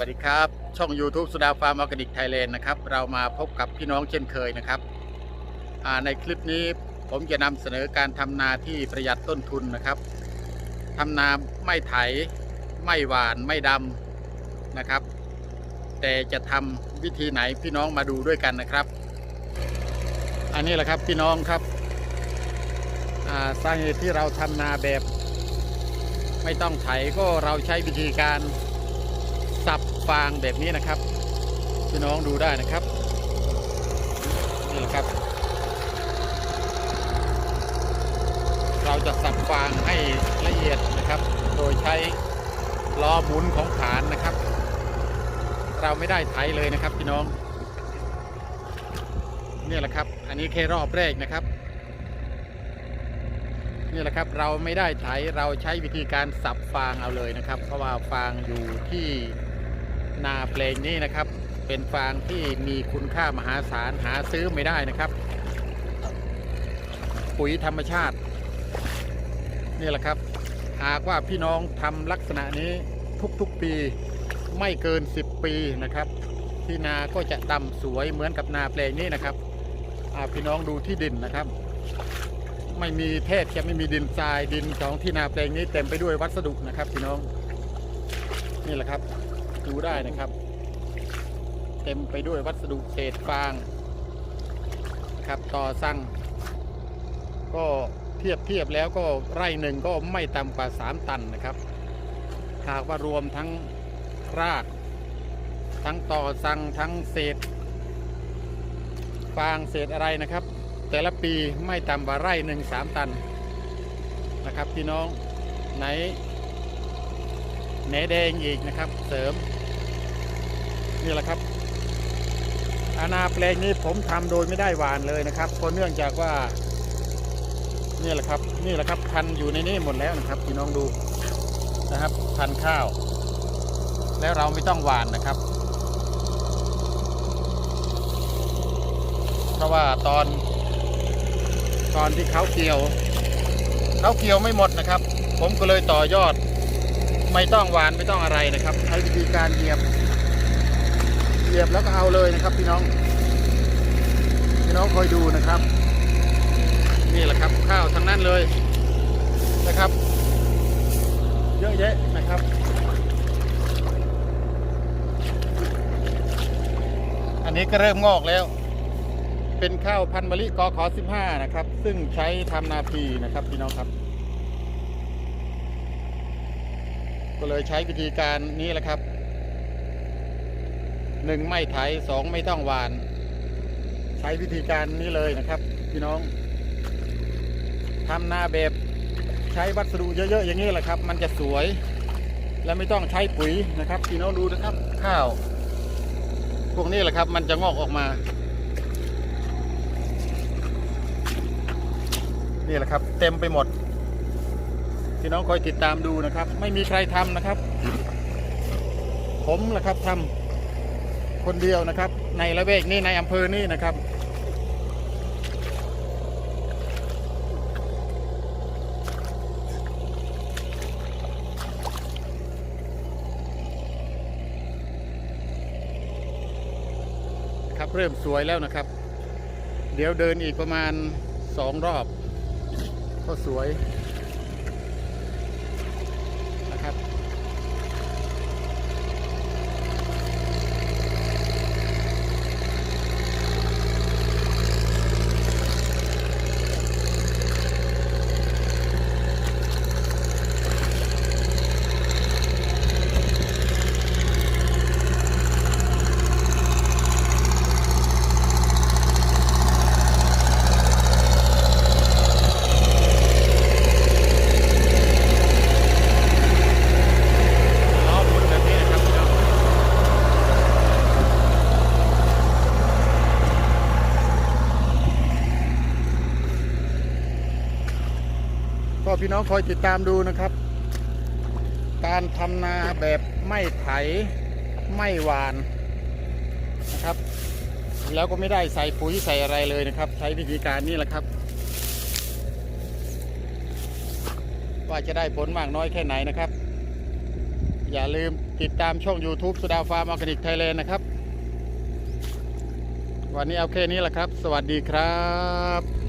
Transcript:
วัสดีครับ ช่อง YouTube สุดาฟาร์มออร์แกนิกไทยแลนด์นะครับ เรามาพบกับพี่น้องเช่นเคยนะครับ ในคลิปนี้ผมจะนำเสนอการทำนาที่ประหยัดต้นทุนนะครับทำนาไม่ไถ ไม่หวานไม่ดำนะครับ แต่จะทำวิธีไหนพี่น้องมาดูด้วยกันนะครับ อันนี้แหละครับพี่น้องครับสาเหตุที่เราทำนาแบบ ไม่ต้องไถก็เราใช้วิธีการ สับฟางแบบนี้นะครับพี่น้องดูได้นะครับนี่แหละครับ เราจะสับฟางให้ละเอียดนะครับ โดยใช้ล้อหมุนของฐานนะครับ เราไม่ได้ไถเลยนะครับพี่น้องนี่แหละครับ อันนี้แค่รอบแรกนะครับนี่แหละครับเราไม่ได้ไถเราใช้วิธีการสับฟางเอาเลยนะครับ เพราะว่าฟางอยู่ที่ นาเพลงนี้นะครับ เป็นฟางที่มีคุณค่ามหาศาลหาซื้อไม่ได้นะครับ ปุ๋ยธรรมชาติ นี่แหละครับ หากว่าพี่น้องทำลักษณะนี้ทุกๆปีไม่เกิน 10 ปีนะครับ ที่นาก็จะดำสวยเหมือนกับนาเพลงนี้นะครับพี่น้องดูที่ดินนะครับ ไม่มีแทบจะไม่มีดินทรายดินของที่นาแปลงนี้เต็มไปด้วยวัสดุนะครับ พี่น้องนี่แหละครับ ดูได้นะครับ เต็มไปด้วยวัสดุเศษฟางครับต่อสั่งก็เทียบเทียบแล้วก็ไร่หนึ่งก็ไม่ต่ำกว่า 3 ตันนะครับ หากว่ารวมทั้งราก ทั้งต่อสั่งทั้งเศษ ฟางเศษอะไรนะครับ แต่ละปีไม่ต่ำกว่าไร่หนึ่งสามตันนะครับพี่น้องไหนแหนแดงอีกนะครับ เสริม นี่แหละครับอาณาแปลงนี้ผมทำโดยไม่ได้หวานเลยนะครับเพราะเนื่องจากว่า นี่แหละครับ นี่แหละครับพันอยู่ในนี้หมดแล้วนะครับพี่น้องดูนะครับพันข้าว แล้วเราไม่ต้องหวานนะครับ เพราะว่าตอน ตอนที่เขาเกี่ยวเขาเกี่ยวไม่หมดนะครับ ผมก็เลยต่อยอด ไม่ต้องหวานไม่ต้องอะไรนะครับ ใช้วิธีการเหยียบ เหยียบแล้วก็เอาเลยนะครับพี่น้อง พี่น้องคอยดูนะครับ นี่แหละครับข้าวทั้งนั้นเลยนะครับ เยอะแยะนะครับอันนี้ก็เริ่มงอกแล้ว เป็นข้าวพันธุ์มะลิกอขอ15 นะครับ ซึ่งใช้ทำนาปีนะครับพี่น้องครับ ก็เลยใช้วิธีการนี้แหละครับ หนึ่งไม่ไถสองไม่ต้องหวาน ใช้วิธีการนี้เลยนะครับ พี่น้องทำนาแบบใช้วัสดุเยอะๆอย่างนี้แหละครับ มันจะสวย และไม่ต้องใช้ปุ๋ยนะครับพี่น้องดูนะครับ ข้าว พวกนี้แหละครับ มันจะงอกออกมา นี่แหละครับ เต็มไปหมดพี่น้องคอยติดตามดูนะครับ ไม่มีใครทำนะครับ ผมแหละครับทำ คนเดียวนะครับ ในละเวกนี้ในอำเภอนี้นะครับ ครับเริ่มสวยแล้วนะครับ เดี๋ยวเดินอีกประมาณสองรอบ ก็สวยนะครับ ล้อหมุนแบบนี้นะครับพี่น้องก็ พี่น้องคอยติดตามดูนะครับ การทำนาแบบไม่ไถไม่หวานนะครับ แล้วก็ไม่ได้ใส่ปุ๋ยใส่อะไรเลยนะครับ ใช้วิธีการนี้แหละครับ ว่าจะได้ผลมากน้อยแค่ไหนนะครับ อย่าลืมติดตามช่อง YouTube สุดาฟาร์มออร์แกนิกไทยแลนด์นะครับ วันนี้เอาแค่นี้แหละครับ สวัสดีครับ